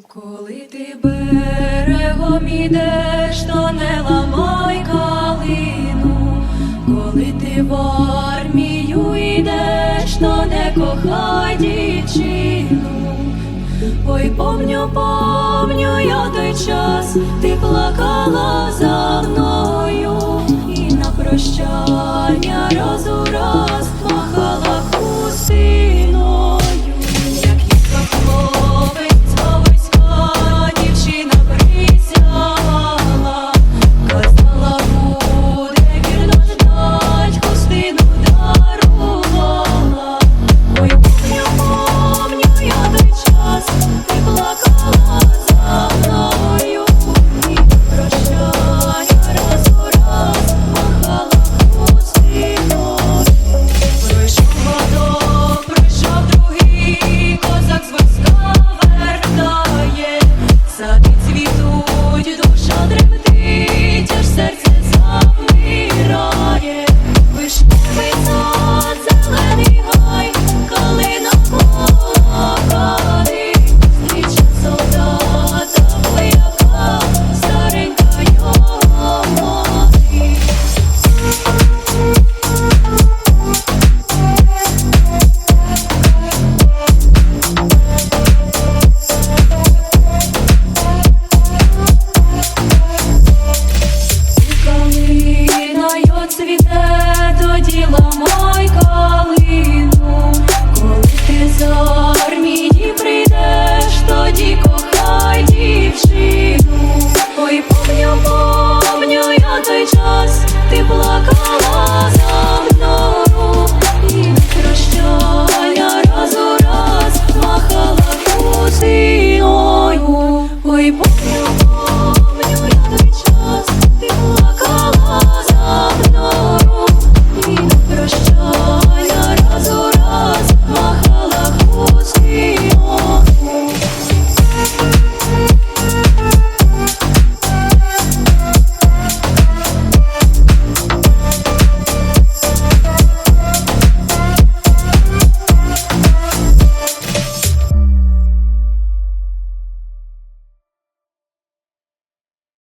Коли ти берегом ідеш, то не ламай калину, коли ти в армію йдеш, то не кохай дівчину. Ой, помню, помню я той час, ти плакала за цвіте тоді ламай калину, коли ти з армії прийдеш, тоді кохай дівчину, ой помню, помню я той час, ти плакала.